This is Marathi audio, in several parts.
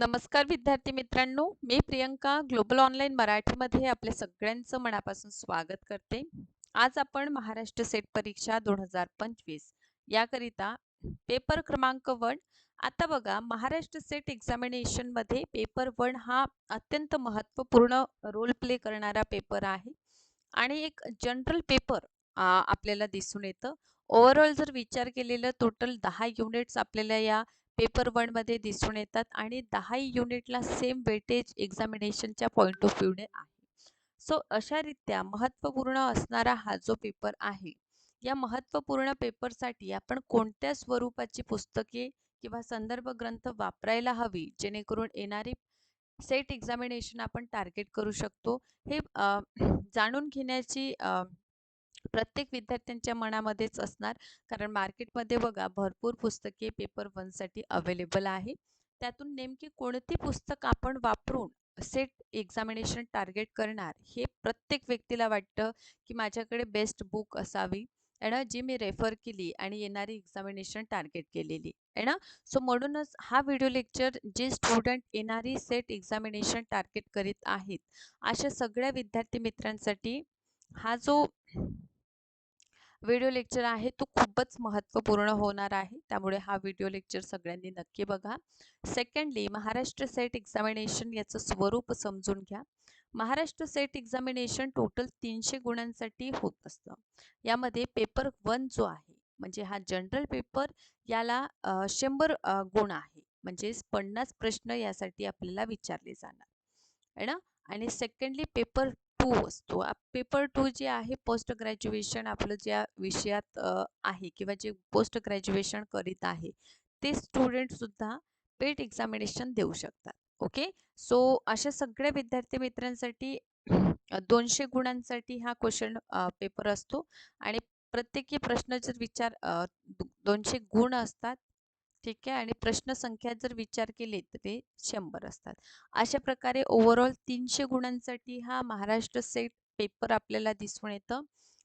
नमस्कार विद्यार्थी मित्रांनो मी प्रियंका ग्लोबल ऑनलाईन मराठीमध्ये आपल्या सगळ्यांचं मनापासून स्वागत करते. आज आपण महाराष्ट्र सेट परीक्षा दोन हजार पंचवीस याकरिता पेपर क्रमांक वन. आता बघा महाराष्ट्र सेट एक्झामिनेशनमध्ये पेपर वन हा अत्यंत महत्त्वपूर्ण रोल प्ले करणारा पेपर आहे. आणि एक जनरल पेपर आपल्याला दिसून येतं. ओव्हरऑल जर विचार केलेलं टोटल दहा युनिट्स आपल्याला या पेपर वनमध्ये दिसून येतात आणि दहाही युनिटला सेम वेटेज एक्झामिनेशनच्या पॉईंट ऑफ व्ह्यूने आहे. सो अशारित्या महत्त्वपूर्ण असणारा हा जो पेपर आहे या महत्त्वपूर्ण पेपरसाठी आपण कोणत्या स्वरूपाची पुस्तके किंवा संदर्भ ग्रंथ वापरायला हवी जेणेकरून येणारी सेट एक्झामिनेशन आपण टार्गेट करू शकतो? हे जाणून घेण्याची प्रत्येक विद्यार्थ्यांच्या मनामध्येच असणार. कारण मार्केटमध्ये बघा भरपूर पुस्तके पेपर वनसाठी अवेलेबल आहे. त्यातून नेमकी कोणती पुस्तक आपण वापरून सेट एक्झामिनेशन टार्गेट करणार हे प्रत्येक व्यक्तीला वाटतं की माझ्याकडे बेस्ट बुक असावी. आहे ना? जी मी रेफर केली आणि येणारी एक्झामिनेशन टार्गेट केलेली. आहे ना? सो म्हणूनच हा व्हिडिओ लेक्चर जे स्टुडंट येणारी सेट एक्झामिनेशन टार्गेट करीत आहेत अशा सगळ्या विद्यार्थी मित्रांसाठी हा जो व्हिडिओ लेक्चर आहे तो खूपच महत्त्वपूर्ण होणार आहे. त्यामुळे हा व्हिडिओ लेक्चर सगळ्यांनी नक्की बघा. सेकंडली महाराष्ट्र सेट एक्झामिनेशन याचं स्वरूप समजून घ्या. महाराष्ट्र सेट एक्झामिनेशन टोटल तीनशे गुणांसाठी होत असतं. यामध्ये पेपर वन जो आहे म्हणजे हा जनरल पेपर याला शंभर गुण आहे. म्हणजे पन्नास प्रश्न यासाठी आपल्याला विचारले जाणार. आहे ना? आणि सेकंडली पेपर टू असतो. पेपर टू जे आहे पोस्ट ग्रॅज्युएशन आपलं ज्या विषयात आहे किंवा जे पोस्ट ग्रॅज्युएशन करीत आहे ते स्टुडंटसुद्धा पेट एक्झामिनेशन देऊ शकतात. ओके? सो अशा सगळ्या विद्यार्थी मित्रांसाठी दोनशे गुणांसाठी हा क्वेश्चन पेपर असतो. आणि प्रत्येकी प्रश्न जर विचार दोनशे गुण असतात. ठीक आहे? आणि प्रश्न संख्या जर विचार केले तर ते शंभर असतात. अशा प्रकारे ओव्हरऑल तीनशे गुणांसाठी हा महाराष्ट्र सेट पेपर आपल्याला दिसून येतं.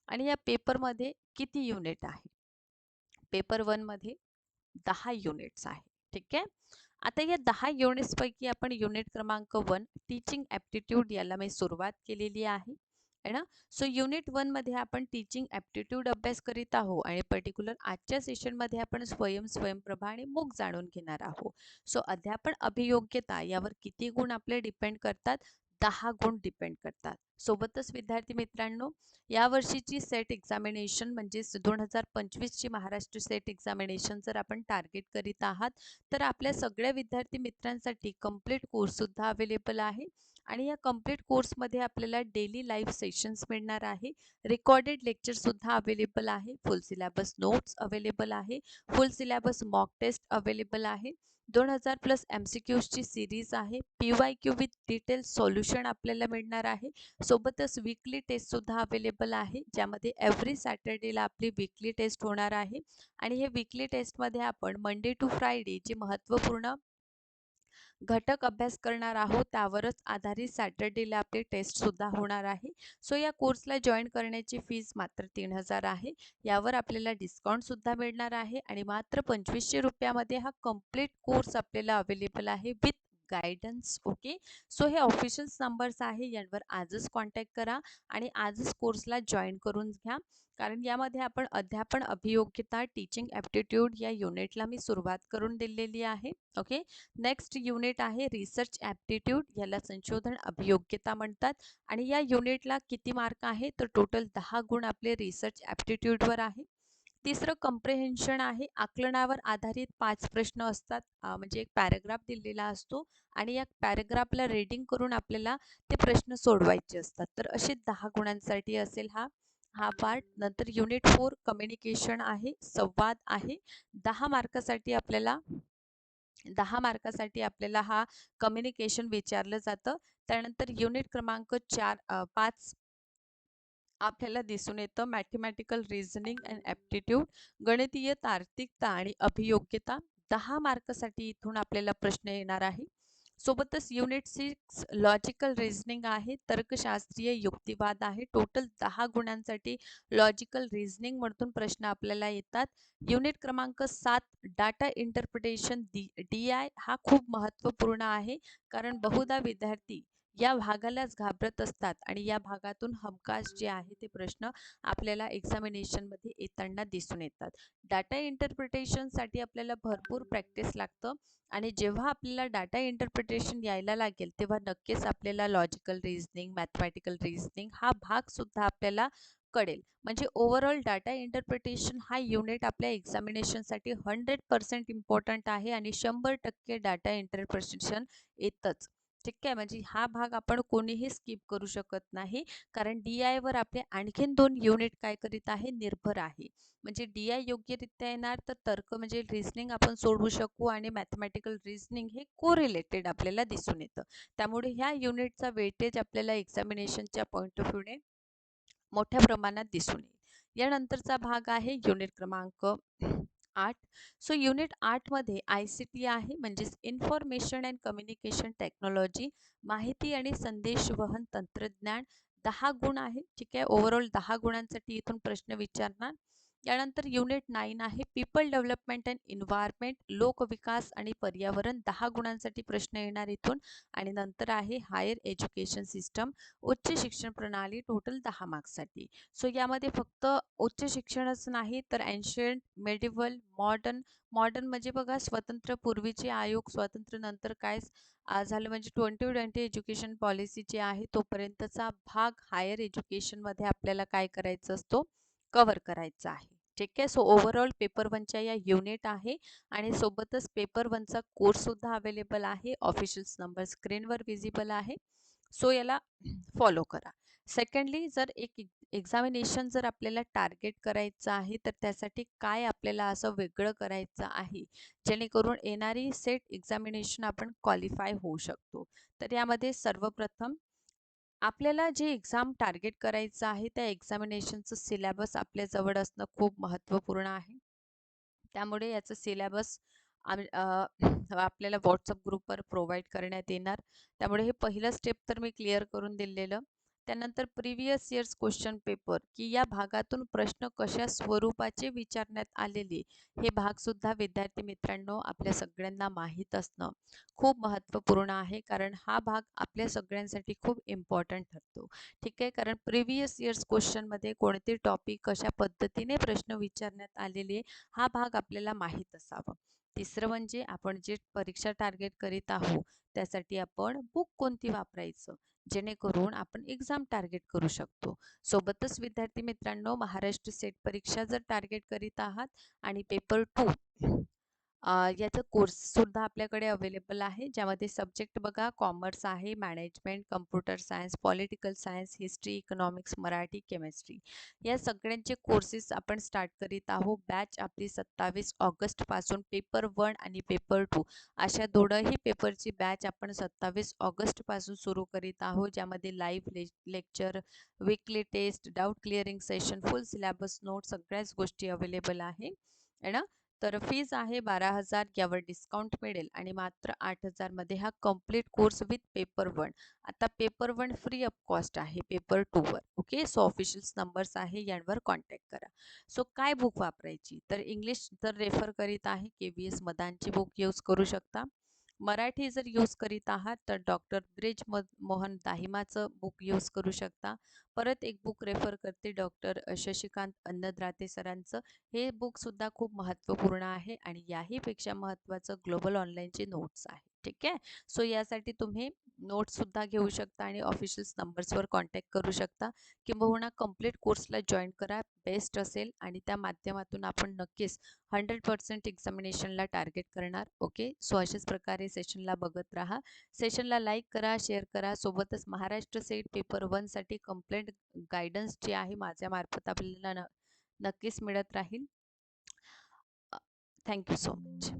आणि या पेपरमध्ये किती युनिट आहे? पेपर वनमध्ये दहा युनिट्स आहे. ठीक आहे? आता या दहा युनिट्सपैकी आपण युनिट क्रमांक वन टीचिंग ॲप्टिट्यूड याला मी सुरुवात केलेली आहे. आहे ना? सो युनिट वनमध्ये आपण टीचिंग ॲप्टिट्यूड अभ्यास करीत आहोत आणि पर्टिक्युलर आजच्या सेशनमध्ये आपण स्वयं स्वयंप्रभा आणि मूक जाणून घेणार आहोत. सो अध्यापन अभियोग्यता यावर किती गुण आपले डिपेंड करतात? दहा गुण डिपेंड करतात. सोबतच विद्यार्थी मित्रांनो यावर्षीची सेट एक्झामिनेशन म्हणजे दोन हजार पंचवीसची महाराष्ट्र सेट एक्झामिनेशन जर आपण टार्गेट करीत आहात तर आपल्या सगळ्या विद्यार्थी मित्रांसाठी कंप्लीट कोर्ससुद्धा अवेलेबल आहे. आणि या कंप्लीट कोर्समध्ये आपल्याला डेली लाईव्ह सेशन्स मिळणार आहे. रेकॉर्डेड लेक्चरसुद्धा अवेलेबल आहे. फुल सिलेबस नोट्स अवेलेबल आहे. Full syllabus mock test available आहे. दोन हजार प्लस एम सी क्यूजची सिरीज आहे. P Y Q with detail solution आपल्याला मिळणार आहे. सोबतच वीकली टेस्टसुद्धा अवेलेबल आहे ज्यामध्ये एव्हरी सॅटर्डेला आपली वीकली टेस्ट होणार आहे. आणि हे वीकली टेस्टमध्ये आपण मंडे टू फ्रायडे जे महत्त्वपूर्ण घटक अभ्यास करणार आहोत त्यावरच आधारित सॅटर्डेला आपले टेस्टसुद्धा होणार आहे. सो या कोर्सला जॉईन करण्याची फीज मात्र तीन हजार आहे. यावर आपल्याला डिस्काउंटसुद्धा मिळणार आहे आणि मात्र पंचवीसशे रुपयामध्ये हा कंप्लीट कोर्स आपल्याला अवेलेबल आहे विथ गायडन्स ओके सो हे ऑफिशियल्स नंबर्स आहे. यांवर आजच कॉन्टॅक्ट करा आणि आजच कोर्सला जॉईन करून घ्या. कारण यामध्ये आपण अध्यापन अभियोग्यता टीचिंग ॲप्टिट्यूड या युनिटला मी सुरुवात करून दिलेली आहे ओके नेक्स्ट युनिट आहे रिसर्च ॲप्टिट्यूड याला संशोधन अभियोग्यता म्हणतात. आणि या युनिटला किती मार्क आहे? तर टोटल दहा गुण आपले रिसर्च ॲप्टिट्यूडवर आहे. तिसरं कम्प्रेहेन्शन आहे. आकलनावर आधारित पाच प्रश्न असतात. म्हणजे एक पॅरेग्राफ दिलेला असतो आणि या पॅरेग्राफला रेडिंग करून आपल्याला ते प्रश्न सोडवायचे असतात. तर असे दहा गुणांसाठी असेल हा. हा पार्ट नंतर युनिट फोर कम्युनिकेशन आहे. संवाद आहे. दहा मार्कासाठी आपल्याला दहा मार्कासाठी आपल्याला हा कम्युनिकेशन विचारलं जातं. त्यानंतर युनिट क्रमांक चार पाच आपल्याला दिसून येतं मॅथमॅटिकल रिझनिंग अँड ॲप्टिट्यूड गणितीय तार्किकता आणि अभियोग्यता दहा मार्कसाठी इथून आपल्याला प्रश्न येणार आहे. सोबतच युनिट सिक्स लॉजिकल रिझनिंग आहे तर्कशास्त्रीय युक्तिवाद आहे. टोटल दहा गुणांसाठी लॉजिकल रिझनिंगमधून प्रश्न आपल्याला येतात. युनिट क्रमांक सात data interpretation D D I हा खूप महत्त्वपूर्ण आहे. कारण बहुधा विद्यार्थी या भागालाच घाबरत असतात आणि या भागातून हमखास जे आहे ते प्रश्न आपल्याला एक्झामिनेशनमध्ये येताना दिसून येतात. डाटा इंटरप्रिटेशनसाठी आपल्याला भरपूर प्रॅक्टिस लागतं आणि जेव्हा आपल्याला डाटा इंटरप्रिटेशन यायला लागेल तेव्हा नक्कीच आपल्याला लॉजिकल रिझनिंग मॅथमॅटिकल रिझनिंग हा भागसुद्धा आपल्याला कळेल. म्हणजे ओव्हरऑल डाटा इंटरप्रिटेशन हा युनिट आपल्या एक्झामिनेशनसाठी हंड्रेड पर्सेंट इम्पॉर्टंट आहे आणि शंभर टक्के डाटा इंटरप्रिटेशन येतच. ठीक आहे? म्हणजे हा भाग आपण कोणीही स्किप करू शकत नाही. कारण डी आयवर आपले आणखीन दोन युनिट काय करीत आहे? निर्भर आहे. म्हणजे डी आय योग्यरित्या येणार तर तर्क म्हणजे रिझनिंग आपण सोडवू शकू आणि मॅथमॅटिकल रिझनिंग हे को रिलेटेड आपल्याला दिसून येतं. त्यामुळे ह्या युनिटचा वेटेज आपल्याला एक्झामिनेशनच्या पॉईंट ऑफ व्ह्यूने मोठ्या प्रमाणात दिसून येईल. यानंतरचा भाग आहे युनिट क्रमांक आठ. सो युनिट आठमध्ये आय सी टी आहे म्हणजेच इन्फॉर्मेशन अँड कम्युनिकेशन टेक्नॉलॉजी माहिती आणि संदेश वहन तंत्रज्ञान दहा गुण आहे ठीक आहे? ओव्हरऑल दहा गुणांसाठी इथून प्रश्न विचारणार. यानंतर युनिट नाईन आहे पीपल डेव्हलपमेंट अँड इन्व्हायरमेंट लोकविकास आणि पर्यावरण दहा गुणांसाठी प्रश्न येणार इथून. आणि नंतर आहे हायर एज्युकेशन सिस्टम उच्च शिक्षण प्रणाली टोटल दहा मार्क्ससाठी सो यामध्ये फक्त उच्च शिक्षणच नाही तर अँशियंट मेडिवल मॉडर्न मॉडर्न म्हणजे बघा स्वतंत्र पूर्वीचे आयोग स्वातंत्र्य नंतर काय झालं म्हणजे ट्वेंटी ट्वेंटी एज्युकेशन पॉलिसी जी आहे तोपर्यंतचा भाग हायर एज्युकेशनमध्ये आपल्याला काय करायचं असतो? कव्हर करायचा आहे. ठीक आहे. सो ओव्हरऑल पेपर वनच्या या युनिट आहे आणि सोबतच पेपर वनचा कोर्ससुद्धा अवेलेबल आहे. ऑफिशियल्स नंबर स्क्रीनवर विजिबल आहे. सो याला फॉलो करा. सेकंडली जर एक एक्झामिनेशन जर आपल्याला टार्गेट करायचं आहे तर त्यासाठी काय आपल्याला असं वेगळं करायचं आहे? जेणेकरून येणारी सेट एक्झामिनेशन आपण क्वालिफाय होऊ शकतो. तर यामध्ये सर्वप्रथम आपल्याला जे एक्झाम टार्गेट करायचं आहे त्या एक्झामिनेशनचं सिलेबस आपल्याजवळ असणं खूप महत्त्वपूर्ण आहे. त्यामुळे याचं सिलेबस आपल्याला व्हॉट्सअप ग्रुपवर प्रोव्हाइड करण्यात येणार. त्यामुळे हे पहिलं स्टेप तर मी क्लिअर करून दिलेलं. त्यानंतर प्रिव्हियस इयर्स क्वेश्चन पेपर की या भागातून प्रश्न कशा स्वरूपाचे विचारण्यात आलेले हे भागसुद्धा विद्यार्थी मित्रांनो आपल्या सगळ्यांना माहीत असणं खूप महत्त्वपूर्ण आहे कारण हा भाग आपल्या सगळ्यांसाठी खूप इम्पॉर्टंट ठरतो. ठीक आहे? कारण प्रिव्हियस इयर्स क्वेश्चनमध्ये कोणते टॉपिक कशा पद्धतीने प्रश्न विचारण्यात आलेले हा भाग आपल्याला माहीत असावा. तिसरं म्हणजे आपण जे परीक्षा टार्गेट करीत आहोत त्यासाठी आपण बुक कोणती वापरायचं? जेणेकरून आपण एक्झाम टार्गेट करू शकतो. सोबतच विद्यार्थी मित्रांनो महाराष्ट्र सेट परीक्षा जर टार्गेट करीत आहात आणि पेपर टू याचं कोर्ससुद्धा आपल्याकडे अवेलेबल आहे ज्यामध्ये सब्जेक्ट बघा कॉमर्स आहे management computer science political science history economics Marathi chemistry. या सगळ्यांचे कोर्सेस आपण स्टार्ट करीत आहोत बॅच आपली सत्तावीस ऑगस्टपासून पेपर वन आणि पेपर टू. अशा दोनही पेपरची बॅच आपण सत्तावीस ऑगस्टपासून सुरू करीत आहोत ज्यामध्ये लाईव्ह ले lecture weekly test doubt clearing session full syllabus note सगळ्याच गोष्टी अवेलेबल आहे. ना? तर फीज आहे बारा हजार यावर डिस्काउंट मिळेल आणि मात्र आठ हजारमध्ये हा complete course with paper one आता paper one free of cost आहे पेपर टूवर ओके सो ऑफिशियल्स नंबर्स आहे यांवर कॉन्टॅक्ट करा. सो काय बुक वापरायची? तर इंग्लिश जर रेफर करीत आहे के व्ही एस मदानची बुक यूज करू शकता. मराठी जर यूज करीत आहात तर डॉक्टर ब्रिज म मोहन दाहिमाचं बुक यूज करू शकता. परत एक बुक रेफर करते डॉक्टर शशिकांत अन्नद्राते सरांचं. हे बुकसुद्धा खूप महत्त्वपूर्ण आहे आणि याहीपेक्षा महत्त्वाचं ग्लोबल ऑनलाईनचे नोट्स आहे. ठीक आहे? सो यासाठी तुम्ही नोट्ससुद्धा घेऊ शकता आणि ऑफिशियल्स नंबर्सवर कॉन्टॅक्ट करू शकता. किंबहुना कंप्लीट कोर्सला जॉईन करा बेस्ट असेल आणि त्या माध्यमातून आपण नक्कीच हंड्रेड पर्सेंट एक्झामिनेशनला टार्गेट करणार ओके? सो अशाच प्रकारे सेशनला बघत राहा. सेशनला लाईक करा शेअर करा. सोबतच महाराष्ट्र सेट पेपर वनसाठी कंप्लेंट गायडन्स जे आहे माझ्यामार्फत आपल्याला नक्कीच मिळत राहील. Thank you so much.